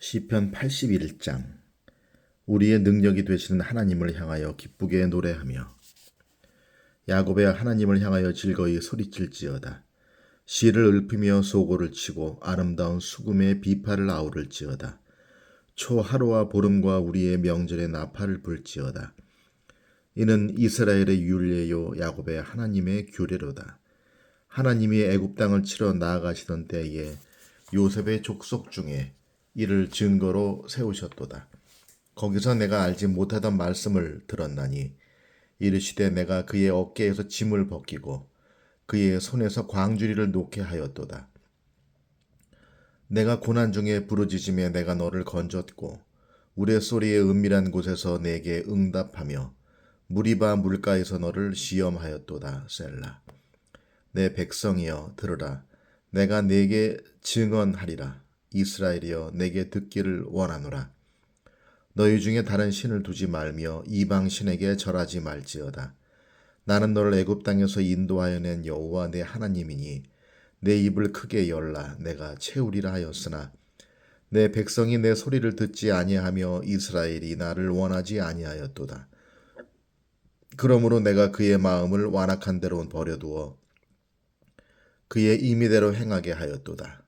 시편 81장 우리의 능력이 되시는 하나님을 향하여 기쁘게 노래하며 야곱의 하나님을 향하여 즐거이 소리칠지어다. 시를 읊으며 소고를 치고 아름다운 수금의 비파를 아우를지어다. 초하루와 보름과 우리의 명절의 나팔을 불지어다. 이는 이스라엘의 율례요 야곱의 하나님의 규례로다. 하나님이 애굽 땅을 치러 나아가시던 때에 요셉의 족속 중에 이를 증거로 세우셨도다. 거기서 내가 알지 못하던 말씀을 들었나니 이르시되 내가 그의 어깨에서 짐을 벗기고 그의 손에서 광주리를 놓게 하였도다. 내가 고난 중에 부르짖음에 내가 너를 건졌고 우레소리의 은밀한 곳에서 내게 응답하며 무리바 물가에서 너를 시험하였도다. 셀라. 내 백성이여 들으라. 내가 내게 증언하리라. 이스라엘이여 내게 듣기를 원하노라. 너희 중에 다른 신을 두지 말며 이방 신에게 절하지 말지어다. 나는 너를 애굽 땅에서 인도하여 낸 여호와 내 하나님이니 내 입을 크게 열라 내가 채우리라 하였으나 내 백성이 내 소리를 듣지 아니하며 이스라엘이 나를 원하지 아니하였도다. 그러므로 내가 그의 마음을 완악한 대로 버려두어 그의 임의대로 행하게 하였도다.